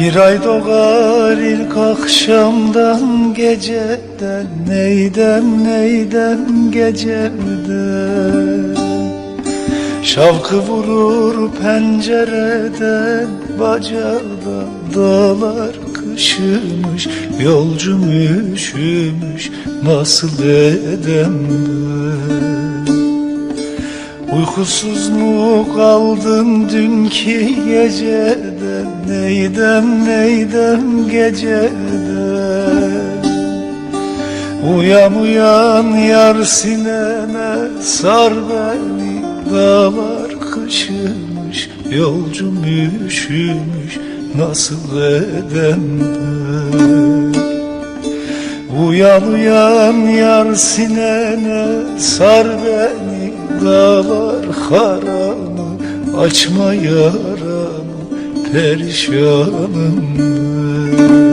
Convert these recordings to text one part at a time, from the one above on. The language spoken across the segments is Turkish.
Bir ay doğar ilk akşamdan geceden Neydem neydem geceden? Şavkı vurur pencereden Bacada dağlar kışımış Yolcum üşümüş nasıl edem ben Uykusuz mu kaldın dünkü geceden Neydem neydem geceden? Uyan uyan yar sinene sar beni Dağlar kışımış yolcum üşümüş Nasıl edem ben? Uyan uyan yar sinene sar beni Dağlar haramı açma yaramı Perişanım ben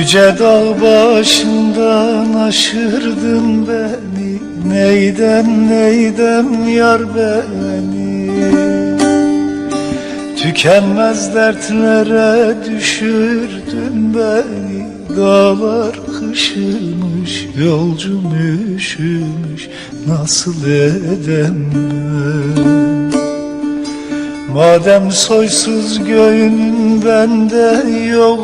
Yüce dağ başından aşırdın beni. Neydem neydem yar beni? Tükenmez dertlere düşürdün beni. Dağlar kışılmış yolcum üşümüş. Nasıl edem ben Madem soysuz göğünün bende yok